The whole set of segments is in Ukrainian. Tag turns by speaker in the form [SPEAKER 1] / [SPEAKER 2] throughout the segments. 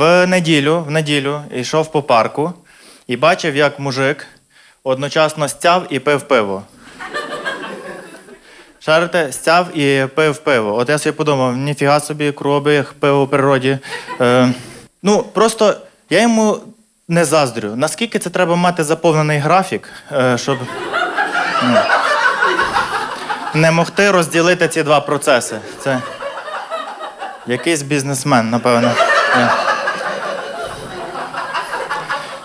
[SPEAKER 1] В неділю, в неділю йшов по парку і бачив, як мужик одночасно стяв і пив пиво. Шарите, стяв і пив пиво. От я собі подумав, ніфіга собі кроби, пиво в природі. Е, ну, просто я йому не заздрю. Наскільки це треба мати заповнений графік, е, щоб ну, не могти розділити ці два процеси. Це якийсь бізнесмен, напевно. Е.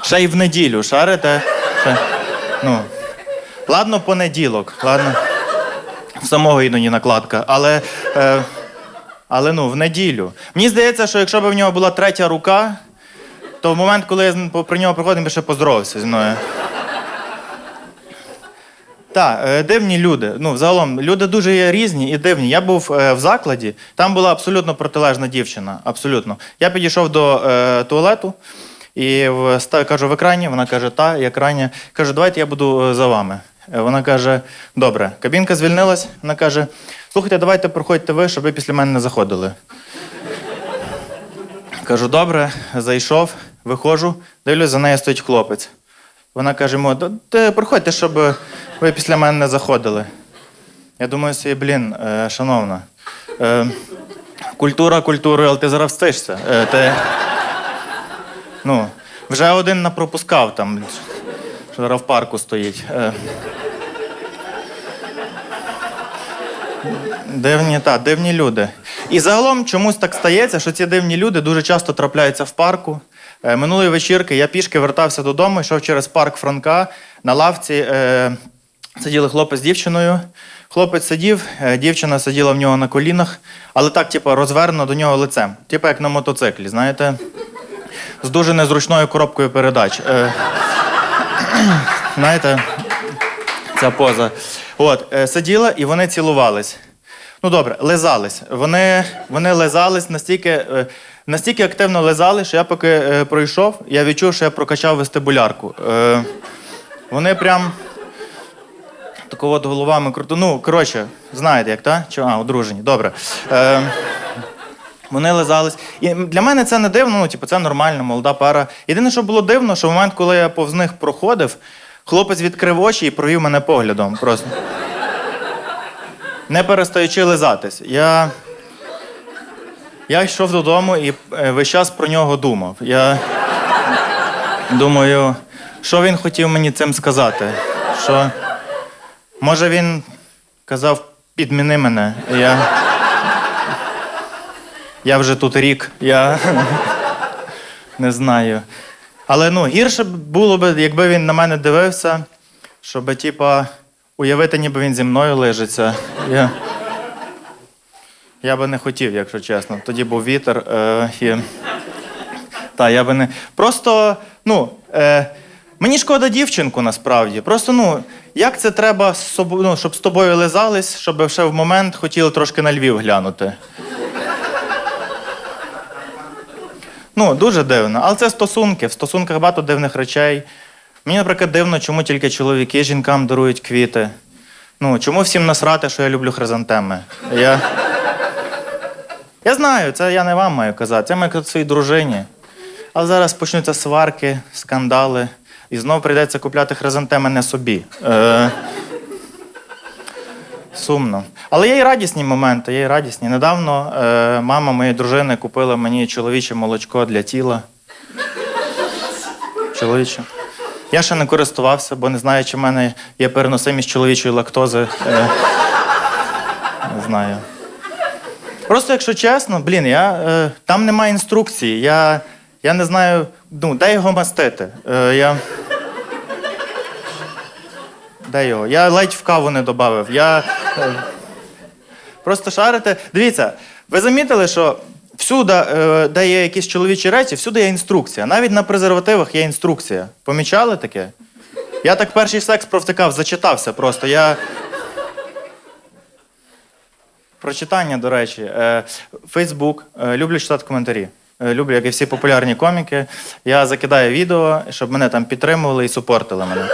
[SPEAKER 1] Ще й в неділю, шарите? Ще, ну, ладно, понеділок, ладно. В самого іноді накладка, але, е, але ну, в неділю. Мені здається, що якщо б в нього була третя рука, то в момент, коли я при нього приходив, він би ще поздоровався зі мною. Так, е, дивні люди. Ну, взагалом, люди дуже є різні і дивні. Я був е, в закладі, там була абсолютно протилежна дівчина. Абсолютно. Я підійшов до е, туалету і в, кажу, в екрані. Вона каже, та, я екрані. Кажу, давайте я буду е, за вами. Е, Вона каже: добре, кабінка звільнилась. Вона каже: слухайте, давайте проходьте ви, щоб ви після мене не заходили. Кажу, добре, зайшов, виходжу, дивлюсь, за нею стоїть хлопець. Вона каже йому, проходьте, щоб ви після мене не заходили. Я думаю собі, блін, е, шановна, культура культурою, але ти зараз встишся. Ти, ну, вже один напропускав там, що зараз в парку стоїть. Е, Дивні, та, дивні люди. І загалом чомусь так стається, що ці дивні люди дуже часто трапляються в парку. Е, минулої вечірки я пішки вертався додому, йшов через парк Франка. На лавці е, сиділи хлопець з дівчиною. Хлопець сидів, е, дівчина сиділа в нього на колінах, але так, типу, розвернено до нього лицем. Типу як на мотоциклі, знаєте, з дуже незручною коробкою передач. Е, знаєте, ця поза. От, е, сиділа і вони цілувались. Ну добре, лизались. Вони, вони лизались настільки, е, настільки активно лизали, що я поки е, пройшов, я відчув, що я прокачав вестибулярку. Е, вони прям тако от головами круто. Ну, коротше, знаєте як, так? А, одружені, добре. Е, вони лизались. І для мене це не дивно, ну, типу, це нормально, молода пара. Єдине, що було дивно, що в момент, коли я повз них проходив, хлопець відкрив очі і провів мене поглядом. Просто. Не перестаючи лизатись. Я, я йшов додому і е, весь час про нього думав. Я думаю, що він хотів мені цим сказати? Що, може, він казав, підміни мене. Я, я вже тут рік. Я не знаю. Але ну, гірше було б, якби він на мене дивився, щоб, типа, уявити, ніби він зі мною лежиться. Я, я би не хотів, якщо чесно. Тоді був вітер. Е, і... Та, я би не. Просто, ну, е, мені шкода дівчинку насправді. Просто, ну, як це треба, ну, щоб з тобою лизались, щоб ще в момент хотіли трошки на Львів глянути. Ну, дуже дивно. Але це стосунки. В стосунках багато дивних речей. Мені, наприклад, дивно, чому тільки чоловіки жінкам дарують квіти. Ну, чому всім насрати, що я люблю хризантеми? Я, я знаю, це я не вам маю казати, це маю казати своїй дружині. Але зараз почнуться сварки, скандали, і знову прийдеться купляти хризантеми не собі. Е, сумно. Але є і радісні моменти, є і радісні. Недавно е, мама моєї дружини купила мені чоловіче молочко для тіла. Чоловіче. Я ще не користувався, бо не знаю, чи в мене є переносимість чоловічої лактози. Е, не знаю. Просто, якщо чесно, блін, я, е, там немає інструкції. Я, я не знаю, ну, де його мастити. Е, я... Де його? Я ледь в каву не додав. Я... Просто шарите. Дивіться, ви замітили, що всюди, е, де є якісь чоловічі речі, всюди є інструкція. Навіть на презервативах є інструкція. Помічали таке? Я так перший секс провтикав, зачитався просто. Я. Прочитання, до речі, Фейсбук. Е, Люблю читати коментарі. Е, Люблю, як і всі популярні коміки. Я закидаю відео, щоб мене там підтримували і супортили мене.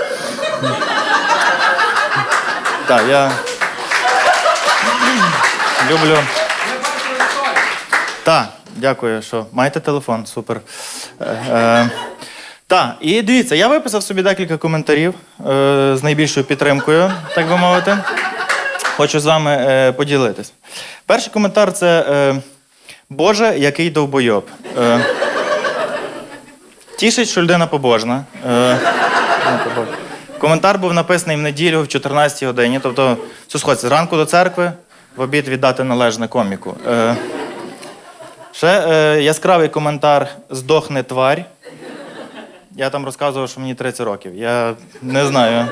[SPEAKER 1] Так, я. Люблю. Так, Дякую, що маєте телефон, супер. Е, е, так, і дивіться, я виписав собі декілька коментарів е, з найбільшою підтримкою, так би мовити. Хочу з вами е, поділитись. Перший коментар це е, Боже, який довбойоб. Е, тішить, що людина побожна. Е. Коментар був написаний в неділю в 14 годині. Тобто, сходиться зранку до церкви, в обід віддати належне коміку. Е, ще е, яскравий коментар здохне тварь. Я там розказував, що мені 30 років. Я не знаю.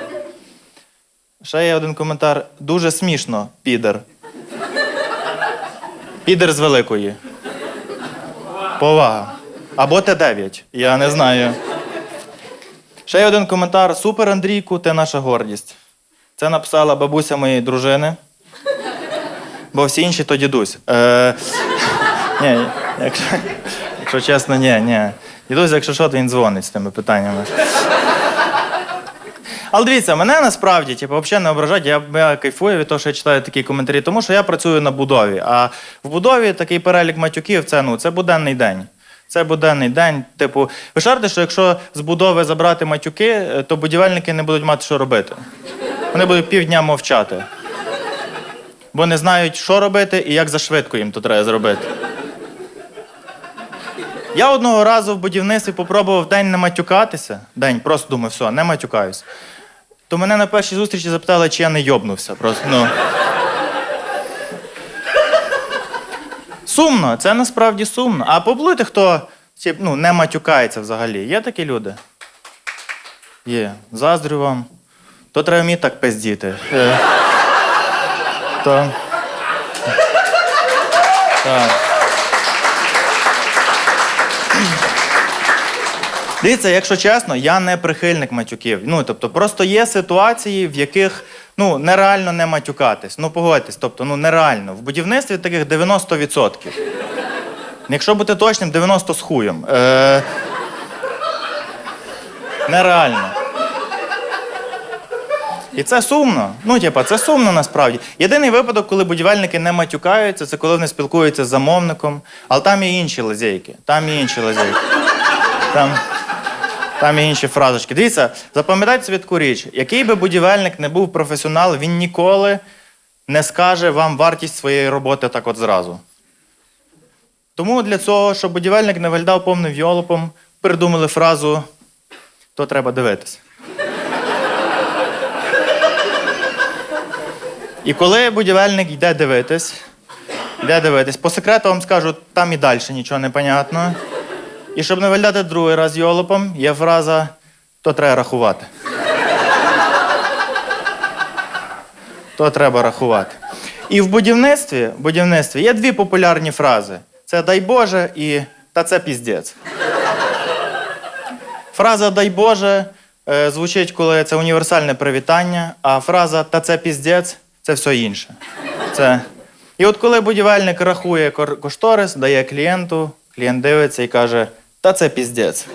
[SPEAKER 1] Ще є один коментар. Дуже смішно, підер. Підер з великої. Повага. Або Т9. Я не знаю. Ще є один коментар. Супер, Андрійку, ти наша гордість. Це написала бабуся моєї дружини. Бо всі інші то дідусь. Е, ні, якщо, якщо чесно, ні, ні. Дідусь, якщо що, то він дзвонить з тими питаннями. Але дивіться, мене насправді, типу, взагалі не ображать, я, я кайфую від того, що я читаю такі коментарі, тому що я працюю на будові. А в будові такий перелік матюків це, ну, це буденний день. Це буденний день. Типу, ви шарите, що якщо з будови забрати матюки, е, то будівельники не будуть мати що робити. Вони будуть півдня мовчати. Бо не знають, що робити і як зашвидко їм то треба зробити. Я одного разу в будівництві попробував день не матюкатися. День, просто думав, все, не матюкаюсь. То мене на першій зустрічі запитали, чи я не йобнувся. Просто, ну. Сумно, це насправді сумно. А поблуйте, хто ну, не матюкається взагалі. Є такі люди? Є. Заздрю вам. То треба вміти так пиздіти. Е. Так. Дивіться, якщо чесно, я не прихильник матюків. Ну, тобто, просто є ситуації, в яких ну, нереально не матюкатись. Ну, погодьтесь, тобто, ну нереально. В будівництві таких 90%. Якщо бути точним, 90 з хуєм. Е... Нереально. І це сумно. Ну, типа, це сумно насправді. Єдиний випадок, коли будівельники не матюкаються, це коли вони спілкуються з замовником. Але там є інші лазейки. Там є інші лазейки. Там, там є інші фразочки. Дивіться, запам'ятайте собі таку річ. Який би будівельник не був професіонал, він ніколи не скаже вам вартість своєї роботи так от зразу. Тому для цього, щоб будівельник не виглядав повним йолопом, придумали фразу то треба дивитись. І коли будівельник йде дивитись, йде дивитись, по секрету вам скажу, там і далі нічого не понятно. І щоб не виглядати другий раз йолопом, є фраза то треба рахувати. То треба рахувати. І в будівництві, в будівництві є дві популярні фрази: це дай Боже і та це піздець. Фраза дай Боже е, звучить, коли це універсальне привітання, а фраза та це піздець це все інше. Це... І от коли будівельник рахує кошторис, дає клієнту, клієнт дивиться і каже, та це піздець.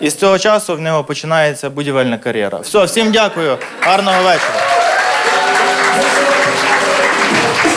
[SPEAKER 1] І з цього часу в нього починається будівельна кар'єра. Все, всім дякую, гарного вечора.